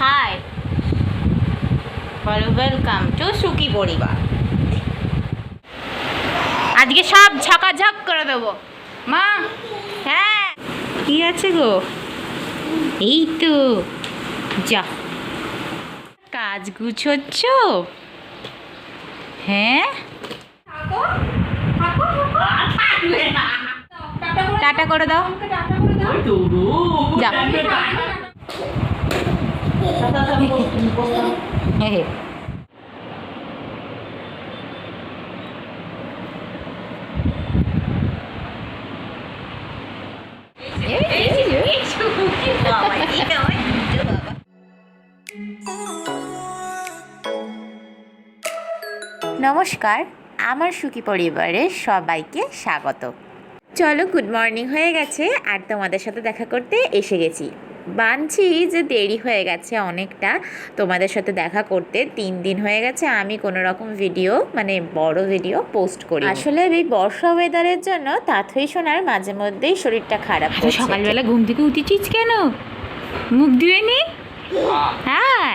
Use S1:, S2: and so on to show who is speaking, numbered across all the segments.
S1: High বলো welcome to সুখী পরিবার আজকে সব ঝাঁকাঝাক করে দেবো। মা হ্যাঁ। কি আছে গো? এই তো। যা। কাজ গুছোচ্ছ? হ্যাঁ? টাটা করে দাও। যা। নমস্কার, আমার সুখী পরিবারের সবাইকে স্বাগত। চলো গুড মর্নিং হয়ে গেছে, আর তোমাদের সাথে দেখা করতে এসে গেছি। বানছি যে দেরি হয়ে গেছে অনেকটা। তোমাদের সাথে দেখা করতে তিন দিন হয়ে গেছে আমি কোনো রকম ভিডিও মানে বড় ভিডিও পোস্ট করি আসলে এই বর্ষা ওয়েদারের জন্য তাথই শোনার মাঝে মধ্যেই শরীরটা খারাপ
S2: সকালবেলা ঘুম থেকে উঠেছিস কেন? মুখ ধুয়ে নি। হ্যাঁ।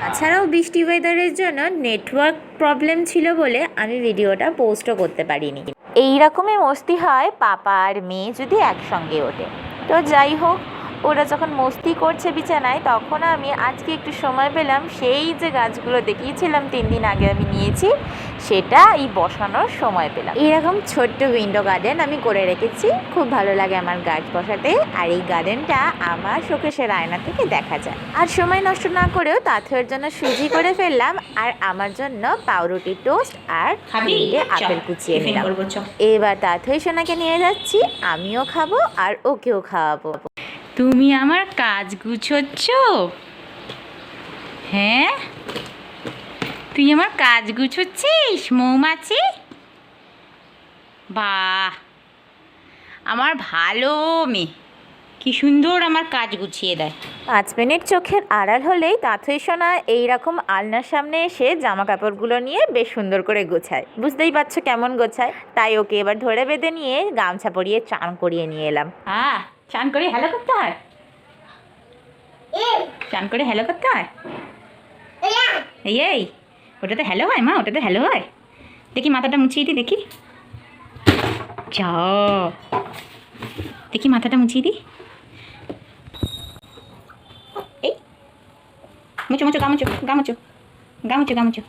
S1: তাছাড়াও বৃষ্টি ওয়েদারের জন্য নেটওয়ার্ক প্রবলেম ছিল বলে আমি ভিডিওটা পোস্টও করতে পারিনি। এই রকমই মস্তি হয় পাপা আর মেয়ে যদি একসঙ্গে ওঠে। তো যাই হোক ওরা যখন মস্তি করছে বিছানায় তখন আমি আজকে একটু সময় পেলাম সেই যে গাছগুলো দেখিয়েছিলাম তিন দিন আগে আমি নিয়েছি সেটা এই বসানোর সময় পেলাম। এরকম ছোট্ট উইন্ডো গার্ডেন আমি করে রেখেছি খুব ভালো লাগে আমার গাছ বসাতে আর এই গার্ডেনটা আমার শোকেশের আয়না থেকে দেখা যায়। আর সময় নষ্ট না করেও তাথের জন্য সুজি করে ফেললাম আর আমার জন্য পাউরুটি টোস্ট আর? আপেল কুচিয়ে নিলাম। এবার তাথই সোনাকে নিয়ে যাচ্ছি আমিও খাব আর ওকেও খাওয়াবো।
S2: তুমি আমার কাজ গুছোচ্ছ? হ্যাঁ? তুই আমার কাজ গুছোচ্ছিস মৌমাছি? বাহ! আমার ভালো মেয়ে। কি সুন্দর আমার কাজ গুছিয়ে দেয়।
S1: পাঁচ মিনিট চোখের আড়াল হলেই তাথই সোনা এইরকম আলনার সামনে এসে জামা কাপড়গুলো নিয়ে বেশ সুন্দর করে গোছায়। বুঝতেই পারছ কেমন গোছায়। তাই ওকে এবার ধরে বেঁধে নিয়ে গামছা পরিয়ে চান করিয়ে নিয়ে এলাম।
S2: হ্যাঁ চান করে হ্যালো করতে হয়? চান করে হ্যালো করতে হয়? এই এই ওটাতে হ্যালো হয় মা ওটাতে হ্যালো হয়। দেখি মাথাটা মুছিয়ে দিই দেখি। চ দেখি মাথাটা মুছিয়ে দিই। এই। মুচো মুচো গামুচো গামুচো গামুচো গামুচো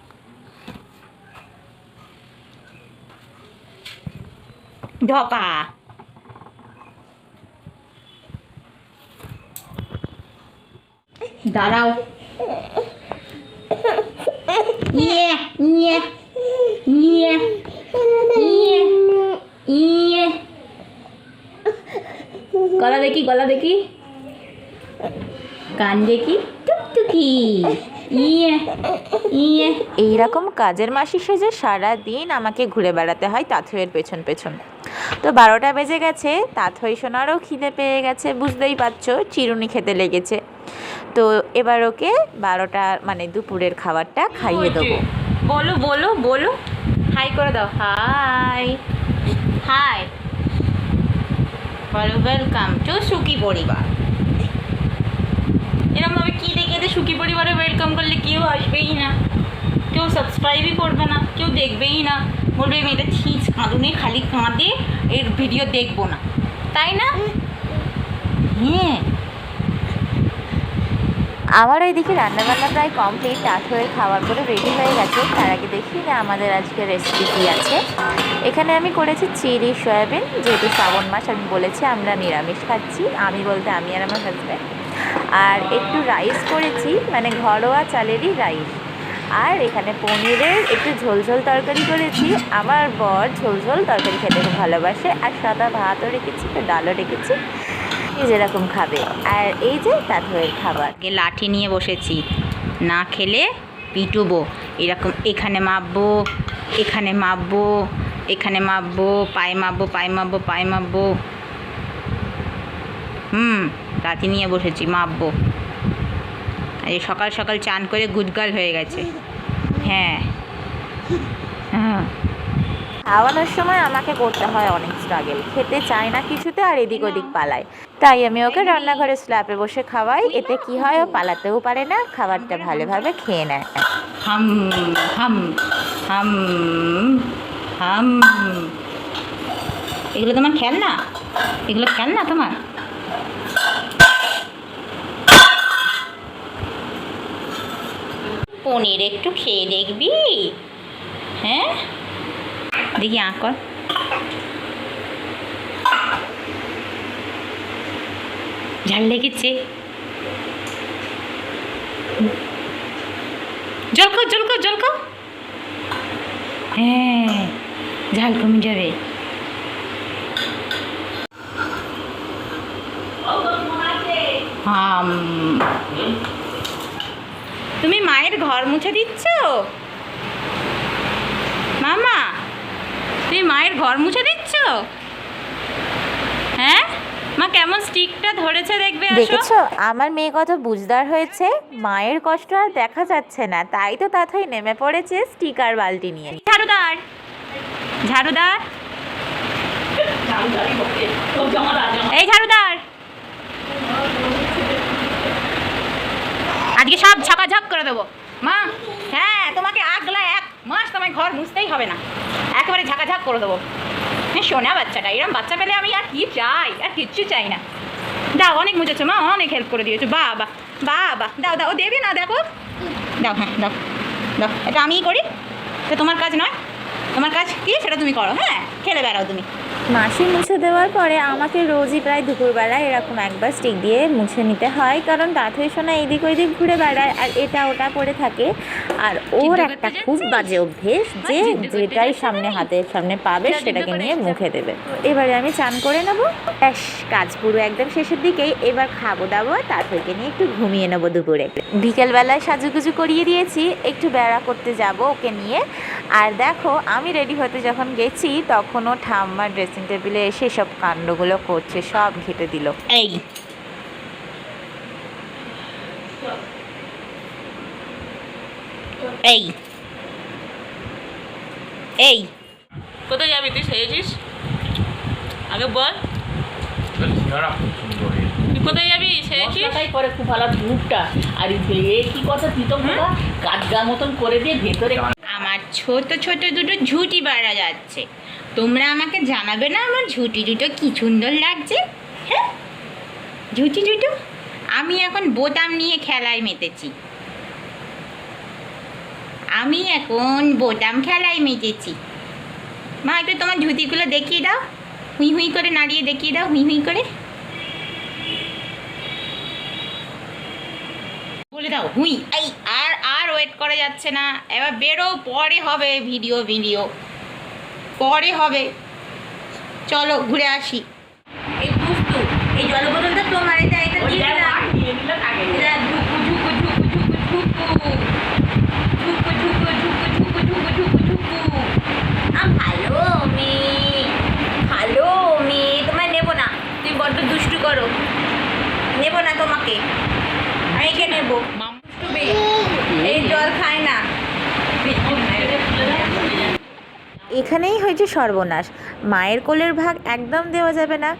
S2: ধপা। দাঁড়াও। ইয়ে ইয়ে গলা দেখি গলা দেখি। কান দেখি, টুকটুকি। ইয়ে ইয়ে
S1: এইরকম কাজের মাসি সেজে সারা দিন আমাকে ঘুরে বেড়াতে হয় তাথুয়ের পেছন পেছন। তো বারোটা বেজে গেছে তাথই সোনারও খিদে পেয়ে গেছে, বুঝতেই পারছ, চিরুনি খেতে লেগেছে। তো এবার ওকে বারোটা মানে দুপুরের খাবারটা খাইয়ে দেবো।
S2: বলো বলো বলো। হাই করে দাও। হাই হাই বলো ওয়েলকাম টু সুখী পরিবার। এরকমভাবে কী দেখে যে সুখী পরিবারে ওয়েলকাম করলে কেউ আসবেই না। কেউ সাবস্ক্রাইবই করবে না কেউ দেখবেই না। বলবে মেয়েটা ছিঁচ কাঁদুনে খালি কাঁদে এর ভিডিও দেখব না। তাই না? হ্যাঁ।
S1: আমার ওইদিকে রান্নাবান্না প্রায় কমপ্লিট হয়ে খাওয়ার পরে রেডি হয়ে গেছে। তার আগে দেখি যে আমাদের আজকে রেসিপি কী আছে। এখানে আমি করেছি চিলি, সয়াবিন, যেহেতু শ্রাবণ মাস, আমি বলেছি আমরা নিরামিষ খাচ্ছি। আমি বলতে আমি আর আমার হাজব্যান্ড আর একটু রাইস করেছি মানে ঘরোয়া চালেরই রাইস আর এখানে পনিরের একটু ঝোলঝোল তরকারি করেছি। আমার বর ঝোলঝোল তরকারি খেতে খুব ভালোবাসে। আর সাদা ভাতও রেখেছি একটু ডালও রেখেছি। যে যেরকম খাবে। আর এই যে তাদের খাবার।
S2: লাঠি নিয়ে বসেছি। না খেলে পিটুবো। এরকম এখানে মাপবো এখানে মাপবো এখানে মাপবো পায়ে মাপবো পায়ে মাপবো পায়ে মাপবো। হুম লাঠি নিয়ে বসেছি মাপবো। এই সকাল সকাল চান করে গুদগাল হয়ে গেছে। হ্যাঁ। হ্যাঁ।
S1: খাওয়ানোর সময় আমাকে করতে হয় অনেক স্ট্রাগেল খেতে চায় না কিছুতে আর এদিক ওদিক পালায়। তাই আমি ওকে রান্নাঘরে স্ল্যাপে বসে খাওয়াই। এতে কি হয় ও পালাতেও পারে না খাবারটা ভালোভাবে খেয়ে নেয়।
S2: হাম হাম হাম হাম এগুলো তোমার খেলনা? এগুলো খেলনা তোমার? পনির একটু খেয়ে দেখবি হ্যাঁ? দেখি আঁক। ঝাল লেগেছে। জল খাও জল খাও জল খাও। হ্যাঁ ঝাল কমে যাবে। তুমি মায়ের ঘর মুছে দিচ্ছ? মামা, তুমি মায়ের ঘর মুছে দিচ্ছ? মা কেমন স্টিকটা ধরেছে দেখবে আসো।
S1: দেখেছ? আমার মেয়ে কত বুঝদার হয়েছে। মায়ের কষ্ট আর দেখা যাচ্ছে না তাই তো তাথই নেমে পড়েছে স্টিকার বালতি নিয়ে।
S2: ঝাড়ুদার। ঝাড়ুদার। এই ঝাড়ুদার। আজকে সব ঝাঁকাঝাক করে দেবো। মা হ্যাঁ তোমাকে আগলা এক মাস তোমায় ঘর মুছতেই হবে না। একেবারে ঝাঁকাঝাক করে দেবো। শোনা বাচ্চাটা এরকম বাচ্চা পেলে আমি আর কি চাই? আর কিচ্ছু চাই না। দাও, অনেক মুছেছো মা, অনেক হেল্প করে দিয়েছ। বাবা বাবা, দাও দাও দেবে না, দেখো। দাও হ্যাঁ দাও দাও, এটা আমিই করি। তো তোমার কাজ নয়। তোমার কাজ কি? সেটা তুমি করো হ্যাঁ? খেলে বেড়াও তুমি।
S1: মাসি মুছে দেওয়ার পরে আমাকে রোজই প্রায় দুপুরবেলা এরকম একবার স্টিক দিয়ে মুছে নিতে হয় কারণ তাঁতই সোনা এদিক ওইদিক ঘুরে বেড়ায় আর এটা ওটা পড়ে থাকে। আর ওর একটা খুব বাজে অভ্যেস যে যেটাই সামনে? হাতের সামনে পাবে সেটাকে নিয়ে মুখে দেবে। এবারে আমি চান করে নেব। ব্যাস কাজ পুরো একদম শেষের দিকেই। এবার খাব দাবো তারপরকে নিয়ে একটু ঘুমিয়ে নেব দুপুরে। বিকেলবেলায় সাজুগুজু করিয়ে দিয়েছি একটু বেড়া করতে যাব ওকে নিয়ে। আর দেখো আমি রেডি হতে যখন গেছি তখনও ঠাম্মার ড্রেসিং টেবিলে এসে সব কাণ্ডগুলো করছে সব ঘেটে দিল।
S2: এই। এই। এই। কোথায় যাবি তুই? সেজেছিস? আগে বল। তুই কোথায় যাবি? সেজেছিস?
S3: মশলাটাই করে খুব ভালো ধূপটা। আর এ কি কথা দিত কাঠগা মতন করে দিয়ে ভেতরে
S2: ছোট ছোট দুটো ঝুটি বাড়া যাচ্ছে। তোমরা আমাকে জানাবে না আমার ঝুটি দুটো কি সুন্দর লাগছে? হ্যাঁ? ঝুটি দুটো? আমি এখন বোতাম নিয়ে খেলায় মেতেছি। আমি এখন বোতাম খেলায় মেতেছি। মা, একটু তোমার ঝুটিগুলো দেখিয়ে দাও। হুই হুই করে নাড়িয়ে দেখিয়ে দাও, হুই হুই করে। বলে দাও, হুই এই আর আর ওয়েট করা যাচ্ছে না। এবার বেরো, পরে হবে ভিডিও ভিডিও পরে হবে। চলো, ঘুরে আসি। এই দুষ্টু এই জল
S1: সর্বনাশ। মায়ের কোলের ভাগ একদম দেওয়া যাবে না।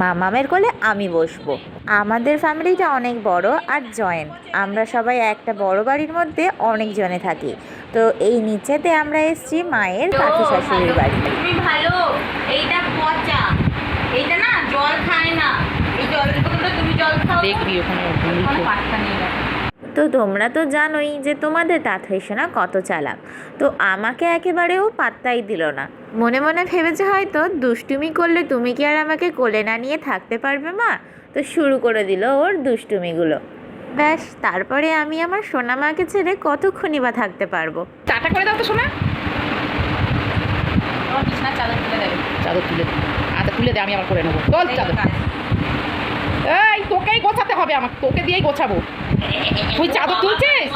S1: মা মামের কোলে আমি বসবো। আমাদের ফ্যামিলিটা অনেক বড় আর জয়েন্ট। আমরা সবাই একটা বড় বাড়ির মধ্যে অনেক জনে থাকি। তো এই নিচেতে আমরা এসেছি মায়ের কাকি শাশুড়ির বাড়ি।
S2: তুমি ভালো এইটা পচা। এইটা না জল খায় না। এই বোতলটা তুমি জল খাও
S3: দেখবি ওখানে
S2: পাত্তা।
S1: তো তোমরা তো জানোই যে তোমাদের তাঁত না কত চালাক। তো আমাকে একেবারেও পাত্তাই দিল না। মনে মনে ভেবেছে হয়তো দুষ্টুমি করলে তুমি কি আর আমাকে কোলে না নিয়ে থাকতে পারবে মা? তো শুরু করে দিল ওর দুষ্টুমিগুলো। ব্যাস তারপরে আমি আমার সোনা মাকে ছেড়ে কতক্ষণই বা থাকতে পারব?
S3: চাটা করে দাও তো
S2: বিছানার চাদর তুলে দেবে।
S3: চাদর তুলে আচ্ছা তুলে দে আমি আবার করে নেব। চল চাদর। হবে আমাকে? তোকে দিয়েই গোছাবো। তুই চাদর তুলছিস?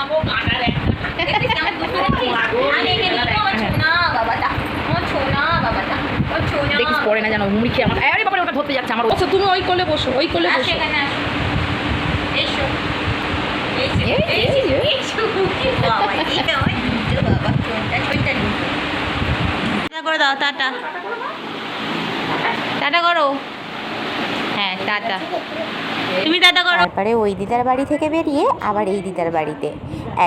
S3: দেখিস পড়ে না আমার ওটা আমার তুমি ওই কোলে বসো ওই কোলে বসো।
S2: টাটা করো। হ্যাঁ টাটা। তুমি টাটা করো।
S1: তারপরে ওই দিদার বাড়ি থেকে বেরিয়ে আবার এই দিদার বাড়িতে।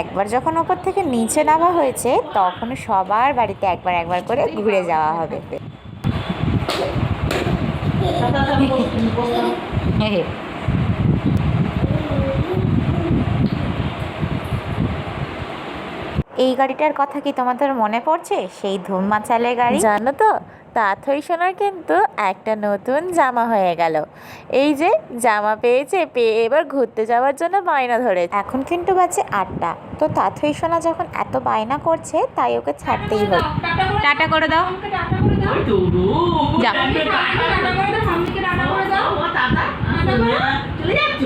S1: একবার যখন ওপর থেকে নিচে নামা হয়েছে তখন সবার বাড়িতে একবার একবার করে ঘুরে যাওয়া হবে। এই গাড়িটার কথা কি তোমাদের মনে পড়ছে? সেই ধুম মাচালে গাড়ি? জানো তো তাথই সোনার কিন্তু একটা নতুন জামা হয়ে গেল এই যে জামা পেয়েছে পেয়ে এবার ঘুরতে যাওয়ার জন্য বায়না ধরে এখন কিন্তু বাজে আটটা তো তাথই সোনা যখন এত বায়না করছে তাই ওকে ছাড়তেই হবে
S2: টাটা করে দাও
S4: চলে যাচ্ছ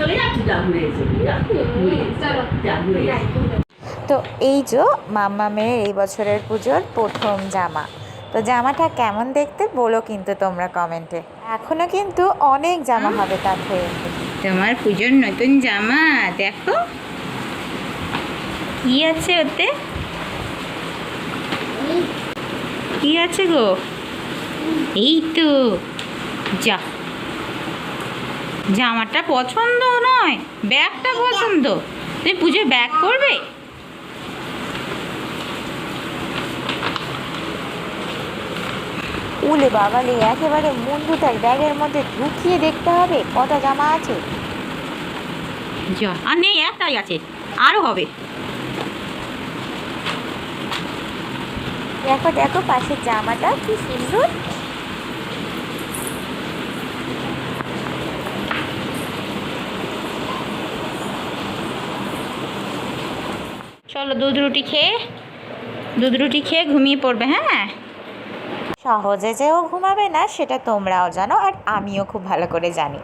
S4: চলে যাচ্ছ
S1: তো এই যে মাম্মা মেয়ের এই বছরের পুজোর প্রথম জামা। তো জামাটা কেমন দেখতে বলো কিন্তু তোমরা কমেন্টে। এখনও কিন্তু অনেক জামা হবে তাতে
S2: তোমার পুজোর নতুন জামা দেখো। কি আছে ওতে? কি আছে গো? এই তো যা। জামাটা পছন্দ নয় ব্যাগটা পছন্দ। তুমি পুজোয় ব্যাগ করবে
S1: উলে বাবালে একেবারে মুন্ডুটার ব্যাগের মধ্যে ঢুকিয়ে দেখতে হবে কটা জামা আছে।
S2: যা আর নেই একটাই আছে আরও হবে।
S1: দেখো দেখো পাশের জামাটা কি সুন্দর।
S2: চলো দুধ রুটি খেয়ে দুধ রুটি খেয়ে ঘুমিয়ে পড়বে হ্যাঁ?
S1: সহজে যে ও ঘুমাবে না সেটা তোমরাও জানো আর আমিও খুব ভালো করে জানি।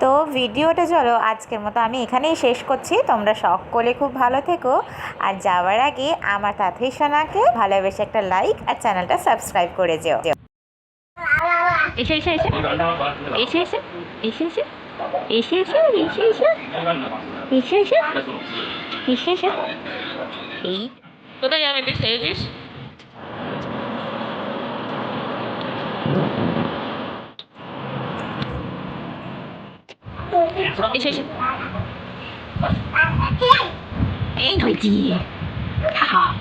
S1: তো ভিডিওটা চলো আজকের মতো আমি এখানেই শেষ করছি। তোমরা সকলে খুব ভালো থেকো আর যাওয়ার আগে আমার তাঁতই সোনাকে ভালোবেসে একটা লাইক আর চ্যানেলটা সাবস্ক্রাইব করে যেও।
S2: এসে এসে এসে। এসে এসে। এসে এসে। এসে এসে এসে এসে। এসে এসে। এসে এসে। এই। কোথায় যাবে তুই? সেরেছিস 你试。哎，腿鸡，还好。